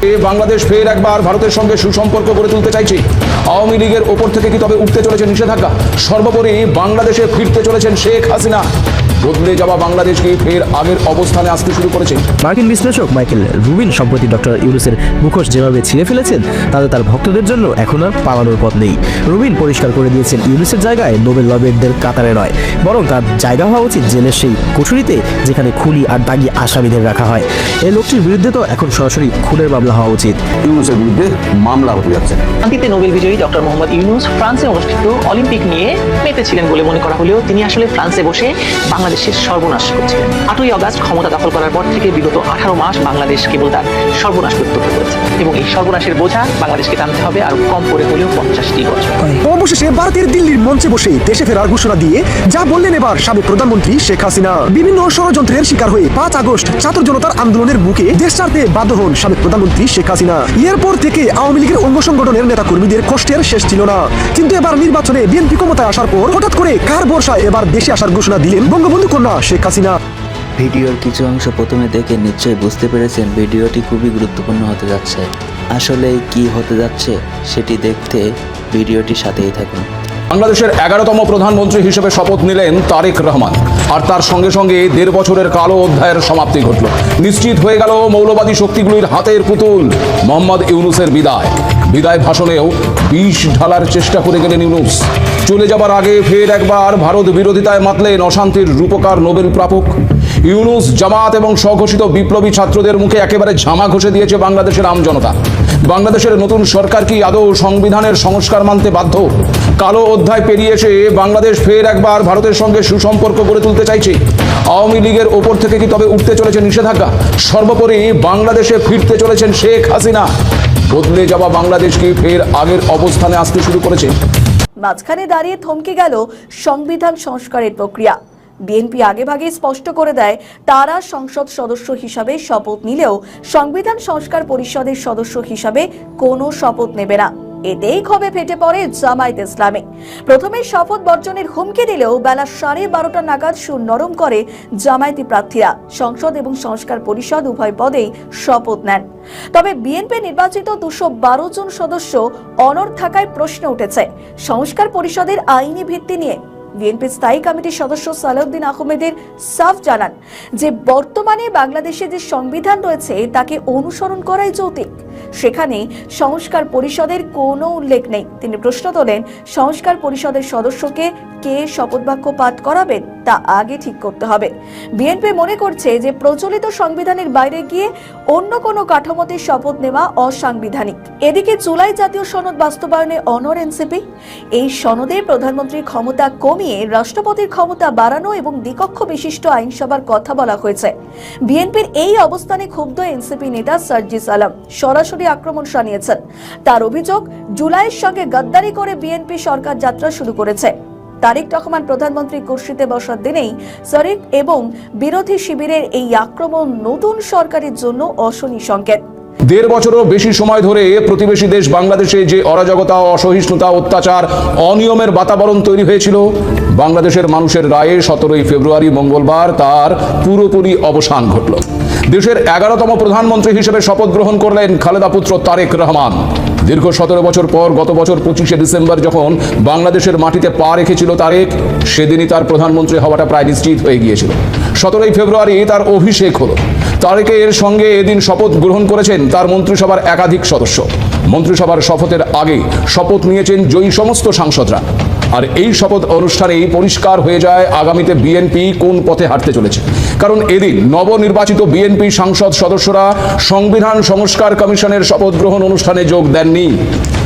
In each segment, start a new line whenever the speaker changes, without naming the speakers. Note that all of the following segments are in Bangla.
বাংলাদেশ ফের একবার ভারতের সঙ্গে সুসম্পর্ক গড়ে তুলতে চাইছে। আওয়ামী লীগের ওপর থেকে কি তবে উঠতে চলেছে নিষেধাজ্ঞা? সর্বোপরি বাংলাদেশে ফিরতে চলেছেন শেখ হাসিনা। বদলে যাওয়া বাংলাদেশকে ফের আগের অবস্থানে আসতে শুরু করেছে।
মার্কিন বিশ্লেষক মাইকেল রুবিন সম্প্রতি ডক্টর ইউনুসের মুখোশ যেভাবে ছিঁড়ে ফেলেছেন তাতে তার ভক্তদের জন্য এখন আর পালানোর পথ নেই। রুবিন পরিষ্কার করে দিয়েছেন ইউনুসের জায়গায় নোবেল লবেটদের কাতারে নয় বরং তার জায়গা হওয়া উচিত জেলের সেই কুঠুরিতে যেখানে খুলি আর দাগি আসামিদের রাখা হয়। এই লোকটির বিরুদ্ধে তো এখন সরাসরি খুনের মামলা হওয়া উচিত।
ইউনুসের বিরুদ্ধে মামলা হতে যাচ্ছে।
শান্তিতে নোবেল বিজয়ী ডক্টর মোহাম্মদ ইউনুস ফ্রান্সে অনুষ্ঠিত অলিম্পিক নিয়ে মেতেছিলেন বলে মনে করা হলেও তিনি আসলে ফ্রান্সে বসে বাংলাদেশের সর্বনাশ করছিলেন আটই অগাস্ট ক্ষমতা দখল করার পর থেকে বিগত আঠারো মাস বাংলাদেশ কেবল তার সর্বনাশ করতে করেছে এবং এই সর্বনাশের বোঝা বাংলাদেশকে টানতে হবে আরও কম করে হলেও পঞ্চাশটি বছর।
অবশেষে ভারতের দিল্লির মঞ্চে বসে দেশে ফেরার ঘোষণা দিয়ে যা বললেন এবার সাবেক প্রধানমন্ত্রী শেখ হাসিনা। বিভিন্ন ষড়যন্ত্রের শিকার হয়ে পাঁচ আগস্ট ছাত্র জনতার আন্দোলনের বুকে দেশ ছাড়তে বাধ্য হন সাবেক প্রধানমন্ত্রী শেখ হাসিনা। এরপর থেকে আওয়ামী লীগের অঙ্গ সংগঠনের নেতা কর্মীদের কষ্টের শেষ ছিল না। কিন্তু এবার নির্বাচনে বিএনপি ক্ষমতায় আসার পর হঠাৎ করে কার বর্ষায় এবার দেশে আসার ঘোষণা দিলেন বঙ্গবন্ধু কন্যা শেখ হাসিনা।
ভিডিওর কিছু অংশ প্রথমে দেখে নিশ্চয়ই বুঝতে পেরেছেন ভিডিওটি খুবই গুরুত্বপূর্ণ হতে যাচ্ছে। আসলে কি হতে যাচ্ছে সেটি দেখতে ভিডিওটির সাথেই থাকুন।
বাংলাদেশের এগারোতম প্রধানমন্ত্রী হিসেবে শপথ নিলেন তারেক রহমান। আর তার সঙ্গে সঙ্গে দেড় বছরের কালো অধ্যায়ের সমাপ্তি ঘটল। নিশ্চিত হয়ে গেল মৌলবাদী শক্তিগুলির হাতের পুতুল মোহাম্মদ ইউনুসের বিদায়। বিদায় ভাষণেও বিষ ঢালার চেষ্টা করে গেলেন ইউনুস। চলে যাবার আগে ফের একবার ভারত বিরোধিতায় মাতলেন অশান্তির রূপকার নোবেল প্রাপক। ইউনুস, জামাত এবং স্বঘোষিত বিপ্লবী ছাত্রদের মুখে একেবারে ঝামা ঘষে দিয়েছে বাংলাদেশের আমজনতা বাংলাদেশের নতুন সরকার কি আদৌ সংবিধানের সংস্কার মানতে বাধ্য? কালো অধ্যায় পেরিয়ে এসে বাংলাদেশ ফের একবার ভারতের সঙ্গে সুসম্পর্ক গড়ে তুলতে চাইছে। আওয়ামী লীগের ওপর থেকে কি তবে উঠতে চলেছে নিষেধাজ্ঞা? সর্বোপরি বাংলাদেশে ফিরতে চলেছেন শেখ হাসিনা। বদলে যাওয়া বাংলাদেশকে ফের আগের অবস্থানে আসতে শুরু করেছে?
মাঝখানে দাঁড়িয়ে থমকে গেল সংবিধান সংস্কারের প্রক্রিয়া। বিএনপি আগেভাগে স্পষ্ট করে দেয়, তারা সংসদ সদস্য হিসাবে শপথ নিলেও সংবিধান সংস্কার পরিষদের সদস্য হিসাবে কোনো শপথ নেবে না। এতেই ক্ষোভে ফেটে পড়ে জামায়াত ইসলামী। প্রথমে শপথ বর্জনের হুমকি দিলেও বেলা সাড়ে বারোটা নাগাদ সুর নরম করে জামায়াতি প্রার্থীরা। সংসদ এবং সংস্কার পরিষদ উভয় পদেই শপথ নেন। তবে বিএনপি নির্বাচিত দুশো বারো জন সদস্য অনর থাকায় প্রশ্ন উঠেছে। সংস্কার পরিষদের আইনি ভিত্তি নিয়ে বিএনপি স্থায়ী কমিটির সদস্য সালাউদ্দিন আহমেদের সাফ জানান যে বর্তমানে বাংলাদেশে যে সংবিধান রয়েছে, তাকে অনুসরণ করাই যৌতিক। সেখানে সংস্কার পরিষদের কোনো উল্লেখ নেই। তিনি প্রশ্ন তোলেন, সংস্কার পরিষদের সদস্যকে কে শপথ বাক্য পাঠ করাবেন? তা আগে ঠিক করতে হবে। বিএনপি মনে করছে যে প্রচলিত সংবিধানের বাইরে গিয়ে অন্য কোনো কাঠামোতে শপথ নেওয়া অসাংবিধানিক। এদিকে জুলাই জাতীয় সনদ বাস্তবায়নে অনর এনসিপি। এই সনদে প্রধানমন্ত্রীর ক্ষমতা কমিয়ে রাষ্ট্রপতির ক্ষমতা বাড়ানো এবং দ্বিকক্ষ বিশিষ্ট আইনসভার কথা বলা হয়েছে। বিএনপির এই অবস্থানে ক্ষুব্ধ এনসিপি নেতা সার্জিস আলম সরাসরি আক্রমণ শানিয়েছেন। তার অভিযোগ, জুলাইয়ের সঙ্গে গদ্দারি করে বিএনপি সরকার যাত্রা শুরু করেছে। তারেক রহমান প্রধানমন্ত্রী কুর্সিতে বসার দিনেই শরিক এবং বিরোধী শিবিরের এই আক্রমণ নতুন সরকারের জন্য অশনি সংকেত।
দেড় বছরও বেশি সময় ধরে প্রতিবেশী দেশ বাংলাদেশে যে অরাজকতা, অসহিষ্ণুতা, অত্যাচার, অনিয়মের বাতাবরণ তৈরি হয়েছিল, বাংলাদেশের মানুষের রায়ে সতেরোই ফেব্রুয়ারি মঙ্গলবার তার পুরোপুরি অবসান ঘটল। দেশের এগারোতম প্রধানমন্ত্রী হিসেবে শপথ গ্রহণ করলেন খালেদা পুত্র তারেক রহমান। দীর্ঘ সতেরো বছর পর, গত বছর পঁচিশে ডিসেম্বর যখন বাংলাদেশের মাটিতে পা রেখেছিল তারেক, সেদিনই তার প্রধানমন্ত্রী হওয়াটা প্রায় নিশ্চিত হয়ে গিয়েছিল। সতেরোই ফেব্রুয়ারি তার অভিষেক হলো। তারেকের সঙ্গে এদিন শপথ গ্রহণ করেছেন তার মন্ত্রিসভার একাধিক সদস্য। মন্ত্রিসভার শপথের আগে শপথ নিয়েছেন জয়ী সমস্ত সাংসদরা। আর এই শপথ অনুষ্ঠানেই পরিষ্কার হয়ে যায় আগামীতে বিএনপি কোন পথে হাঁটতে চলেছে। কারণ এদিন নবনির্বাচিত বিএনপি সাংসদ সদস্যরা সংবিধান সংস্কার কমিশনের শপথ গ্রহণ অনুষ্ঠানে যোগ দেননি।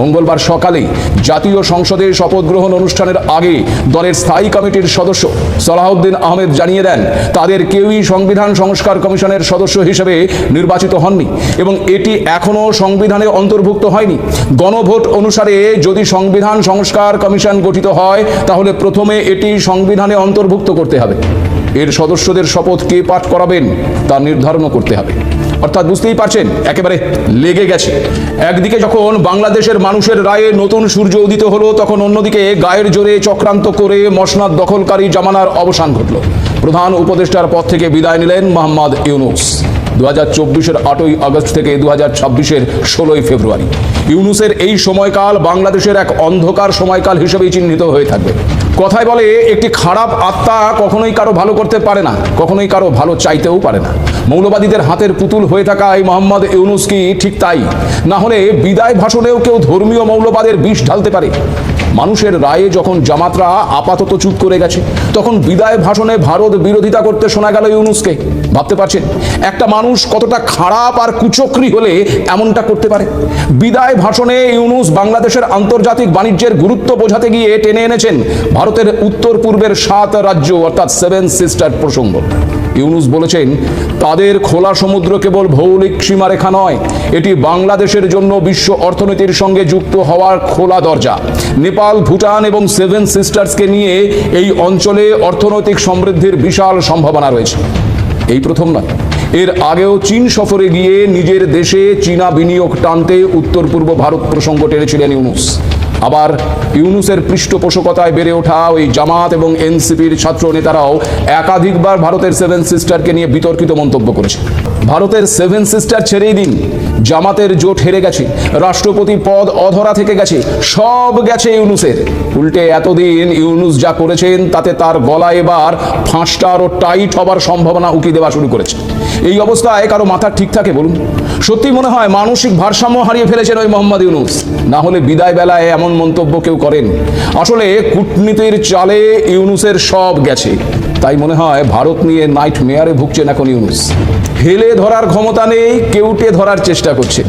মঙ্গলবার সকালে জাতীয় সংসদে শপথ গ্রহণ অনুষ্ঠানের আগে দলের স্থায়ী কমিটির সদস্য সালাহউদ্দিন আহমেদ জানিয়ে দেন, তাদের কেউই সংবিধান সংস্কার কমিশনের সদস্য হিসেবে নির্বাচিত হননি এবং এটি এখনও সংবিধানে অন্তর্ভুক্ত হয়নি। গণভোট অনুসারে যদি সংবিধান সংস্কার কমিশন গঠিত হয়, তাহলে প্রথমে এটি সংবিধানে অন্তর্ভুক্ত করতে হবে। এর সদস্যদের শপথ কে পাঠ করাবেন তা নির্ধারণও করতে হবে। অর্থাৎ বুঝতেই পারছেন, একেবারে লেগে গেছে। একদিকে যখন বাংলাদেশের মানুষের রায়ে নতুন সূর্য উদিত হলো, তখন অন্যদিকে গায়ের জোরে চক্রান্ত করে মসনাদ দখলকারী জামানার অবসান ঘটল। প্রধান উপদেষ্টার পদ থেকে বিদায় নিলেন মোহাম্মদ ইউনুস। দু হাজার চব্বিশের আটই আগস্ট থেকে দু হাজার ছাব্বিশের ষোলোই ফেব্রুয়ারি। ইউনুসের এই সময়কাল বাংলাদেশের এক অন্ধকার সময়কাল হিসেবেই চিহ্নিত হয়ে থাকবে। কথায় বলে, একটি খারাপ আত্মা কখনোই কারও ভালো করতে পারে না, কখনোই কারও ভালো চাইতেও পারে না। মৌলবাদীদের হাতের পুতুল হয়ে থাকা মোহাম্মদ ইউনুস কি ঠিক তাই? না হলে বিদায় ভাষণেও কেউ ধর্মীয় মৌলবাদের বিষ ঢালতে পারে? মানুষের রায়ে যখন জামাতরা আপাতত চুপ করে গেছে, তখন বিদায় ভাষণে ভারত বিরোধিতা করতে শোনা গেল ইউনুসকে। ভাবতে পারছেন? একটা মানুষ কতটা খারাপ আর কুচক্রি হলে এমনটা করতে পারে? বিদায় ভাষণে ইউনুস বাংলাদেশের আন্তর্জাতিক বাণিজ্যের গুরুত্ব বোঝাতে গিয়ে টেনে এনেছেন ভারতের উত্তর পূর্বের সাত রাজ্য, অর্থাৎ সেভেন সিস্টার প্রসঙ্গ। ইউনুস বলেছেন, তাদের খোলা সমুদ্র কেবল ভৌলিক সীমারেখা নয়, এটি বাংলাদেশের জন্য বিশ্ব অর্থনীতির সঙ্গে যুক্ত হওয়ার খোলা দরজা। নেপাল, ভুটান এবং সেভেন সিস্টার্সকে নিয়ে এই অঞ্চলে অর্থনৈতিক সমৃদ্ধির বিশাল সম্ভাবনা রয়েছে। এই প্রথম নয়। এর আগেও চীন সফরে গিয়ে নিজের দেশে চীনা বিনিয়োগ টানতে উত্তর পূর্ব ভারত প্রসঙ্গ টেনেছিলেন ইউনুস। আবার ইউনুসের পৃষ্ঠপোষকতায় বেড়ে ওঠা ওই জামাত এবং এনসিপির ছাত্র নেতারাও একাধিকবার ভারতের সেভেন সিস্টারকে নিয়ে বিতর্কিত মন্তব্য করেছে। ভারতের সেভেন সিস্টার ছেড়েই দিন, জামাতের জোট হেরে গেছে, রাষ্ট্রপতি পদ অধরা থেকে গেছে, সব গেছে ইউনুসের। উল্টে এতদিন ইউনুস যা করেছেন, তাতে তার গলা এবার ফাঁসটা আরও টাইট হবার সম্ভাবনা উকি দেওয়া শুরু করেছে। এই অবস্থায় কারও মাথা ঠিক থাকে বলুন? সত্যি মনে হয় মানসিক ভারসাম্য হারিয়ে ফেলেছেন ওই মোহাম্মদ ইউনুস। না হলে বিদায় বেলায় এমন মন্তব্য কেউ করেন। আসলে কূটনীতির চালে ইউনুসের সব গেছে। তাই মনে হয় ভারত নিয়ে নাইট মেয়ারে ভুগছেন এখন ইউনুস। হেলে ধরার ক্ষমতা নেই, কেউটে ধরার চেষ্টা করছে।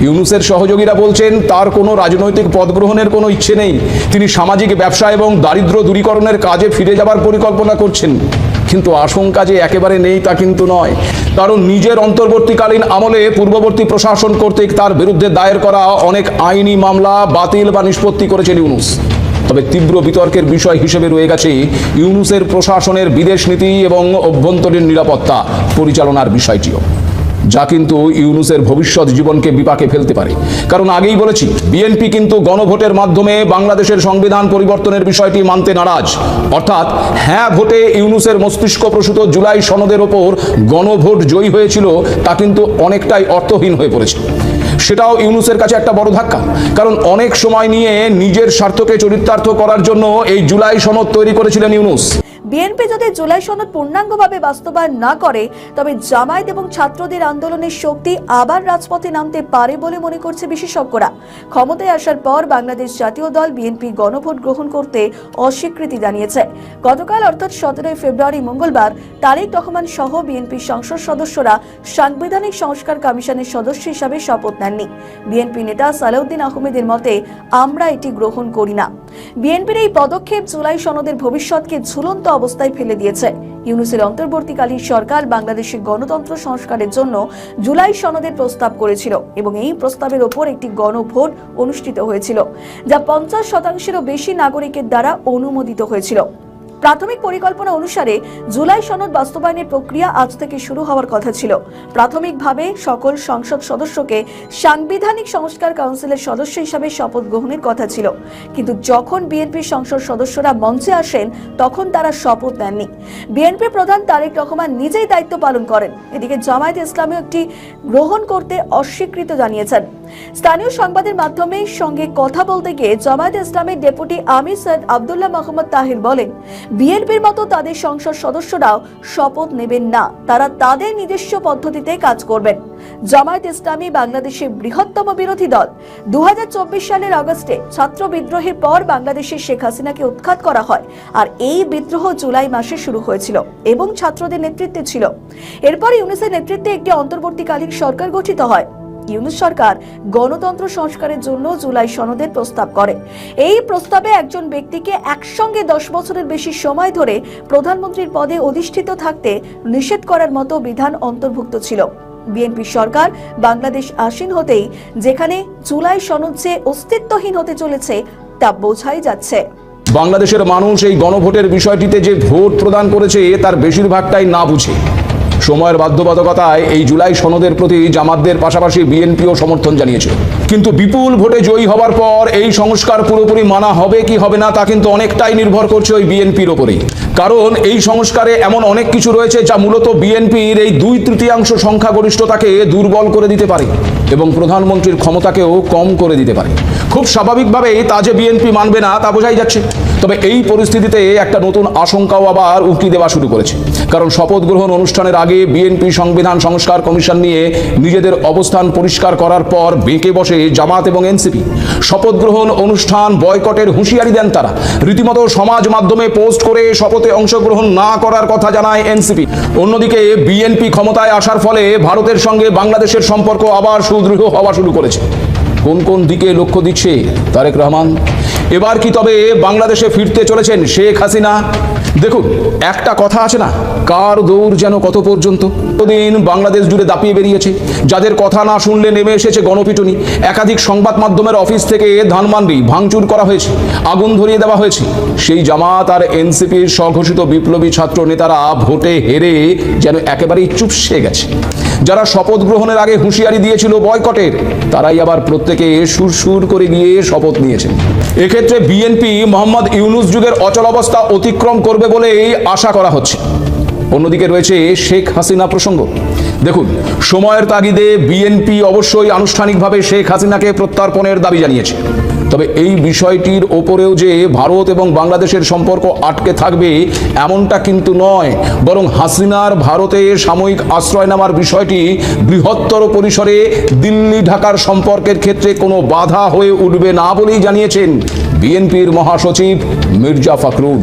ইউনুসের সহযোগীরা বলছেন, তার কোনো রাজনৈতিক পদ গ্রহণের কোনো ইচ্ছে নেই। তিনি সামাজিক ব্যবসা এবং দারিদ্র দূরীকরণের কাজে ফিরে যাবার পরিকল্পনা করছেন। কিন্তু আশঙ্কা যে একেবারে নেই তা কিন্তু নয়। কারণ নিজের অন্তর্বর্তীকালীন আমলে পূর্ববর্তী প্রশাসন কর্তৃক তার বিরুদ্ধে দায়ের করা অনেক আইনি মামলা বাতিল বা নিষ্পত্তি করেছেন ইউনুস। তবে তীব্র বিতর্কের বিষয় হিসেবে রয়ে গেছে ইউনুসের প্রশাসনের বিদেশ নীতি এবং অভ্যন্তরীণ নিরাপত্তা পরিচালনার বিষয়টিও। যা কিন্তু ইউনুসের ভবিষ্যৎ জীবনকে বিপাকে ফেলতে পারে। কারণ আগেই বলেছি, বিএনপি কিন্তু গণভোটের মাধ্যমে বাংলাদেশের সংবিধান পরিবর্তনের বিষয়টি মানতে নারাজ। অর্থাৎ হ্যাঁ ভোটে ইউনুসের মস্তিষ্ক প্রসূত জুলাই সনদের ওপর গণভোট জয়ী হয়েছিল, তা কিন্তু অনেকটাই অর্থহীন হয়ে পড়েছে। সেটাও ইউনুসের কাছে একটা বড় ধাক্কা। কারণ অনেক সময় নিয়ে নিজের স্বার্থকে চরিতার্থ করার জন্য এই জুলাই সনদ তৈরি করেছিলেন ইউনুস।
বিএনপি যদি জুলাই সনদ পূর্ণাঙ্গভাবে বাস্তবায়ন না করে, তবে জামায়াত এবং ছাত্রদের আন্দোলনের শক্তি আবার রাজপথে নামতে পারে বলে মনে করছে বিশেষজ্ঞরা। ক্ষমতায় আসার পর বাংলাদেশ জাতীয় দল বিএনপি গণভোট গ্রহণ করতে অস্বীকৃতি জানিয়েছে। গতকাল অর্থাৎ সতেরোই ফেব্রুয়ারি মঙ্গলবার তারেক রহমান সহ বিএনপির সংসদ সদস্যরা সাংবিধানিক সংস্কার কমিশনের সদস্য হিসাবে শপথ নেননি। বিএনপি নেতা সালাউদ্দিন আহমেদের মতে, আমরা এটি গ্রহণ করি না। বিএনপির এই পদক্ষেপ জুলাই সনদের ভবিষ্যৎকে ঝুলন্ত অবস্থায় ফেলে দিয়েছে। ইউনুসের অন্তর্বর্তীকালীন সরকার বাংলাদেশে গণতন্ত্র সংস্কারের জন্য জুলাই সনদের প্রস্তাব করেছিল এবং এই প্রস্তাবের ওপর একটি গণভোট অনুষ্ঠিত হয়েছিল, যা পঞ্চাশ শতাংশেরও বেশি নাগরিকের দ্বারা অনুমোদিত হয়েছিল। প্রাথমিক পরিকল্পনা অনুসারে জুলাই সনদ বাস্তবায়নের প্রক্রিয়া আজ থেকে শুরু হওয়ার কথা ছিল। প্রাথমিকভাবে সকল সংসদ সদস্যকে সাংবিধানিক সংস্কার কাউন্সিলের সদস্য হিসাবে শপথ গ্রহণের কথা ছিল। কিন্তু যখন বিএনপির সংসদ সদস্যরা মঞ্চে আসেন, তখন তারা শপথ নেননি। বিএনপি প্রধান তারেক রহমান নিজেই দায়িত্ব পালন করেন। এদিকে জামায়াত ইসলামী একটি গ্রহণ করতে অস্বীকৃত জানিয়েছেন। স্থানীয় সংবাদের মাধ্যমে সঙ্গে কথা বলতে গিয়ে জামায়াত ইসলামের ডেপুটি আমির সৈয়দ আবদুল্লাহ মোহাম্মদ তাহির বলেন, বিএনপির মতো তাদের সংসদ সদস্যরাও শপথ নেবেন না। তারা তাদের নিজস্ব পদ্ধতিতে কাজ করবেন। জামায়াত ইসলামী বাংলাদেশের বৃহত্তম বিরোধী দল। দু হাজার চব্বিশ সালের আগস্টে ছাত্র বিদ্রোহের পর বাংলাদেশে শেখ হাসিনাকে উৎখাত করা হয়। আর এই বিদ্রোহ জুলাই মাসে শুরু হয়েছিল এবং ছাত্রদের নেতৃত্বে ছিল। এরপর ইউনিসের নেতৃত্বে একটি অন্তর্বর্তীকালীন সরকার গঠিত হয়। ইউনুস সরকার গণতন্ত্র সংস্কারের জন্য জুলাই সনদের প্রস্তাব করে। এই প্রস্তাবে একজন ব্যক্তিকে একসঙ্গে দশ বছরের বেশি সময় ধরে প্রধানমন্ত্রীর পদে অধিষ্ঠিত থাকতে নিষেধ করার মতো বিধান অন্তর্ভুক্ত ছিল। বিএনপি সরকার বাংলাদেশ আসীন হতেই যেখানে জুলাই সনদ যে অস্তিত্বহীন হতে চলেছে, তা বোঝাই যাচ্ছে।
বাংলাদেশের মানুষ এই গণভোটের বিষয়টিতে যে ভোট প্রদান করেছে তার বেশিরভাগটাই না বুঝে। সময়ের বাধ্যবাধকতায় এই জুলাই সনদের প্রতি জামাতদের পাশাপাশি বিএনপিও সমর্থন জানিয়েছিল কিন্তু বিপুল ভোটে জয়ী হবার পর এই সংস্কার পুরোপুরি মানা হবে কি হবে না তা কিন্তু অনেকটাই নির্ভর করছে ওই বিএনপির ওপরেই। কারণ এই সংস্কারে এমন অনেক কিছু রয়েছে যা মূলত বিএনপির এই দুই তৃতীয়াংশ সংখ্যাগরিষ্ঠতাকে দুর্বল করে দিতে পারে এবং প্রধানমন্ত্রীর ক্ষমতাকেও কম করে দিতে পারে। খুব স্বাভাবিকভাবেই তা যে বিএনপি মানবে না তা বোঝাই যাচ্ছে। তবে এই পরিস্থিতিতে একটা নতুন আশঙ্কাও আবার উঁকি দেওয়া শুরু করেছে। কারণ শপথ গ্রহণ অনুষ্ঠানের আগে বিএনপি সংবিধান সংস্কার কমিশন নিয়ে নিজেদের অবস্থান পরিষ্কার করার পর বেঁকে বসে জামাত এবং এনসিপি। শপথ গ্রহণ অনুষ্ঠান বয়কটের হুঁশিয়ারি দেন তারা। রীতিমতো সমাজ মাধ্যমে পোস্ট করে শপথে অংশগ্রহণ না করার কথা জানায় এনসিপি। অন্যদিকে বিএনপি ক্ষমতায় আসার ফলে ভারতের সঙ্গে বাংলাদেশের সম্পর্ক আবার সুদৃঢ় হওয়া শুরু করেছে। কোন কোন দিকে লক্ষ্য দিচ্ছে তারেক রহমান? এবার কি তবে বাংলাদেশে ফিরতে চলেছেন শেখ হাসিনা? দেখুন, একটা কথা আছে না, কার দৌড় যেন কত পর্যন্ত? দিন বাংলাদেশ জুড়ে দাপিয়ে বেরিয়েছে, যাদের কথা না শুনলে নেমে এসেছে গণপিটুনি। একাধিক সংবাদ মাধ্যমের অফিস থেকে ধানমান্ডি ভাঙচুর করা হয়েছে, আগুন ধরিয়ে দেওয়া হয়েছে। সেই জামাত আর এনসিপির স্বঘোষিত বিপ্লবী ছাত্র নেতারা ভোটে হেরে যেন একেবারেই চুপসে গেছে। যারা শপথ গ্রহণের আগে হুঁশিয়ারি দিয়েছিল বয়কটের, তারাই আবার প্রত্যেকে সুরসুর করে গিয়ে শপথ নিয়েছেন। এক্ষেত্রে বিএনপি মোহাম্মদ ইউনুস যুগের অচল অবস্থা অতিক্রম করবে বলেই আশা করা হচ্ছে। অন্যদিকে রয়েছে শেখ হাসিনা প্রসঙ্গ। দেখুন, সময়ের তাগিদে বিএনপি অবশ্যই আনুষ্ঠানিকভাবে শেখ হাসিনাকে প্রত্যর্পণের দাবি জানিয়েছে। তবে এই বিষয়টির ওপরেও যে ভারত এবং বাংলাদেশের সম্পর্ক আটকে থাকবে, এমনটা কিন্তু নয়। বরং হাসিনার ভারতে সাময়িক আশ্রয় নেওয়ার বিষয়টি বৃহত্তর পরিসরে দিল্লি ঢাকার সম্পর্কের ক্ষেত্রে কোনো বাধা হয়ে উঠবে না বলেই জানিয়েছেন বিএনপির মহাসচিব মির্জা ফখরুল।